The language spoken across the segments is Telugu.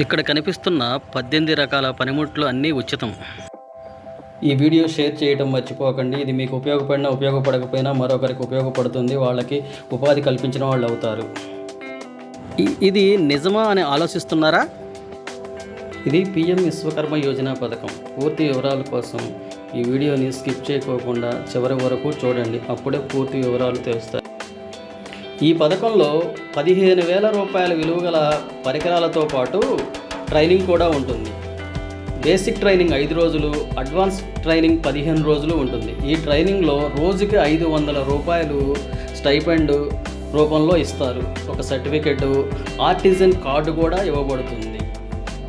ఇక్కడ కనిపిస్తున్న పద్దెనిమిది రకాల పనిముట్లు అన్నీ ఉచితం. ఈ వీడియో షేర్ చేయడం మర్చిపోకండి. ఇది మీకు ఉపయోగపడినా ఉపయోగపడకపోయినా మరొకరికి ఉపయోగపడుతుంది. వాళ్ళకి ఉపాధి కల్పించిన వాళ్ళు అవుతారు. ఇది నిజమా అని ఆలోచిస్తున్నారా? ఇది పిఎం విశ్వకర్మ యోజన పథకం. పూర్తి వివరాల కోసం ఈ వీడియోని స్కిప్ చేయకోకుండా చివరి వరకు చూడండి. అప్పుడే పూర్తి వివరాలు తెలుస్తాయి. ఈ పథకంలో పదిహేను వేల రూపాయల విలువగల పరికరాలతో పాటు ట్రైనింగ్ కూడా ఉంటుంది. బేసిక్ ట్రైనింగ్ ఐదు రోజులు అడ్వాన్స్ ట్రైనింగ్ పదిహేను రోజులు ఉంటుంది. ఈ ట్రైనింగ్లో రోజుకి ఐదు వందల రూపాయలు స్టైపెండ్ రూపంలో ఇస్తారు. ఒక సర్టిఫికెట్ ఆర్టిజన్ కార్డు కూడా ఇవ్వబడుతుంది.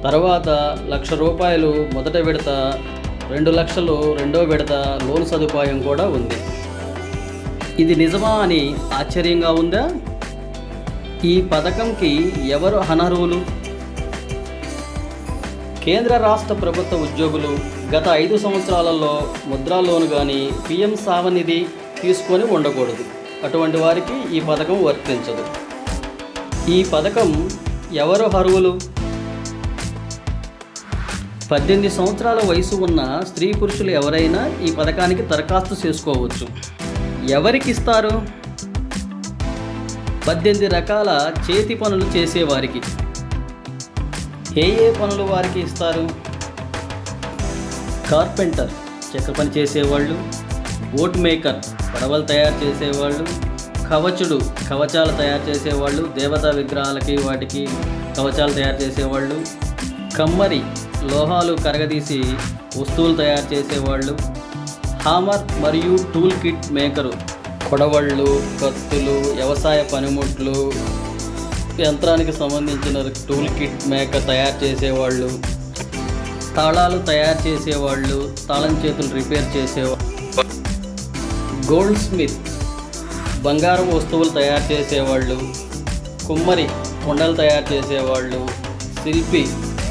తర్వాత లక్ష రూపాయలు మొదట విడత రెండు లక్షలు రెండో విడత లోన్ సదుపాయం కూడా ఉంది. ఇది నిజమా అని ఆశ్చర్యంగా ఉందా? ఈ పథకంకి ఎవరు అనర్హులు? కేంద్ర రాష్ట్ర ప్రభుత్వ ఉద్యోగులు గత ఐదు సంవత్సరాలలో ముద్రా లోను కానీ పిఎం సావనిధి తీసుకొని ఉండకూడదు. అటువంటి వారికి ఈ పథకం వర్తించదు. ఈ పథకం ఎవరు అర్హులు? పద్దెనిమిది సంవత్సరాల వయసు ఉన్న స్త్రీ పురుషులు ఎవరైనా ఈ పథకానికి దరఖాస్తు చేసుకోవచ్చు. ఎవరికి ఇస్తారు పద్దెనిమిది రకాల చేతి పనులు చేసేవారికి. ఏ ఏ పనులు వారికి ఇస్తారు? కార్పెంటర్ చెక్క పని చేసేవాళ్ళు. బోట్ మేకర్ పడవలు తయారు చేసేవాళ్ళు. కవచుడు కవచాలు తయారు చేసేవాళ్ళు. దేవతా విగ్రహాలకి వాటికి కవచాలు తయారు చేసేవాళ్ళు. కమ్మరి లోహాలు కరగదీసి వస్తువులు తయారు చేసేవాళ్ళు. హామర్ మరియు టూల్ కిట్ మేకరు. కొడవళ్ళు కత్తులు వ్యవసాయ పనిముట్లు యంత్రానికి సంబంధించిన టూల్ కిట్ మేకర్ తయారు చేసేవాళ్ళు తాళాలు తయారు చేసేవాళ్ళు తాళం చేతులు రిపేర్ చేసేవాళ్ళు. గోల్డ్ స్మిత్ బంగారం వస్తువులు తయారు చేసేవాళ్ళు కుమ్మరి కొండలు తయారు చేసేవాళ్ళు శిల్పి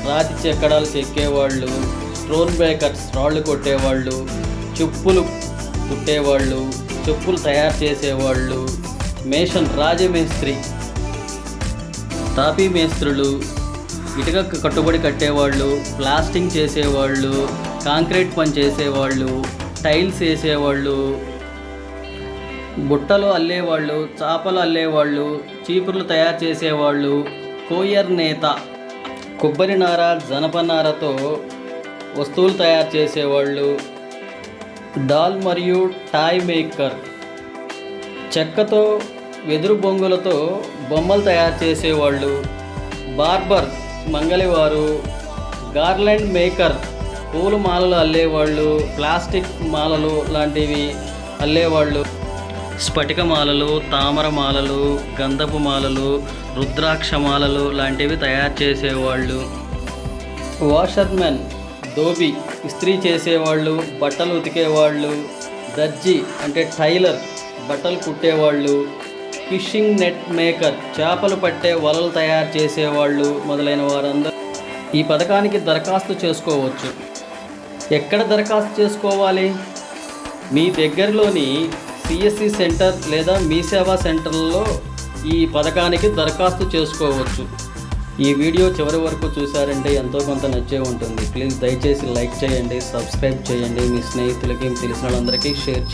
రాతి చెక్కడాలు చెక్కేవాళ్ళు స్టోన్ బ్రేకర్స్ రాళ్ళు కొట్టేవాళ్ళు చెప్పులు కుట్టేవాళ్ళు చెప్పులు తయారు చేసేవాళ్ళు మేషన్ రాజమేస్త్రి తాపీ మేస్త్రులు ఇటుక కట్టుబడి కట్టేవాళ్ళు ప్లాస్టింగ్ చేసేవాళ్ళు కాంక్రీట్ పని చేసేవాళ్ళు టైల్స్ వేసేవాళ్ళు బుట్టలు అల్లేవాళ్ళు చేపలు అల్లేవాళ్ళు చీపుర్లు తయారు చేసేవాళ్ళు కోయర్ నేత కొబ్బరి నార జనపనారతో వస్తువులు తయారు చేసేవాళ్ళు డాల్ మరియు టాయ్ మేకర్ చెక్కతో వెదురు బొంగులతో బొమ్మలు తయారు చేసేవాళ్ళు. బార్బర్ మంగళవారు గార్లెండ్ మేకర్ పూల మాలలు అల్లేవాళ్ళు ప్లాస్టిక్ మాలలు లాంటివి అల్లేవాళ్ళు. స్ఫటిక మాలలు తామర మాలలు గంధపు మాలలు రుద్రాక్ష మాలలు లాంటివి తయారు చేసేవాళ్ళు. వాషర్మెన్ ధోబీ ఇస్త్రీ చేసేవాళ్ళు బట్టలు ఉతికేవాళ్ళు దర్జీ అంటే టైలర్ బట్టలు కుట్టేవాళ్ళు ఫిషింగ్ నెట్ మేకర్ చేపలు పట్టే వలలు తయారు చేసేవాళ్ళు మొదలైన వారందరూ ఈ పథకానికి దరఖాస్తు చేసుకోవచ్చు. ఎక్కడ దరఖాస్తు చేసుకోవాలి? మీ దగ్గరలోని సిఎస్సి సెంటర్ లేదా మీ సేవా సెంటర్లో ఈ పథకానికి దరఖాస్తు చేసుకోవచ్చు. ఈ వీడియో చివరి వరకు చూసారంటే ఎంతో కొంత నచ్చే ఉంటుంది. ప్లీజ్ దయచేసి లైక్ చేయండి సబ్స్క్రైబ్ చేయండి. మీ స్నేహితులకి తెలిసిన వాళ్ళందరికీ షేర్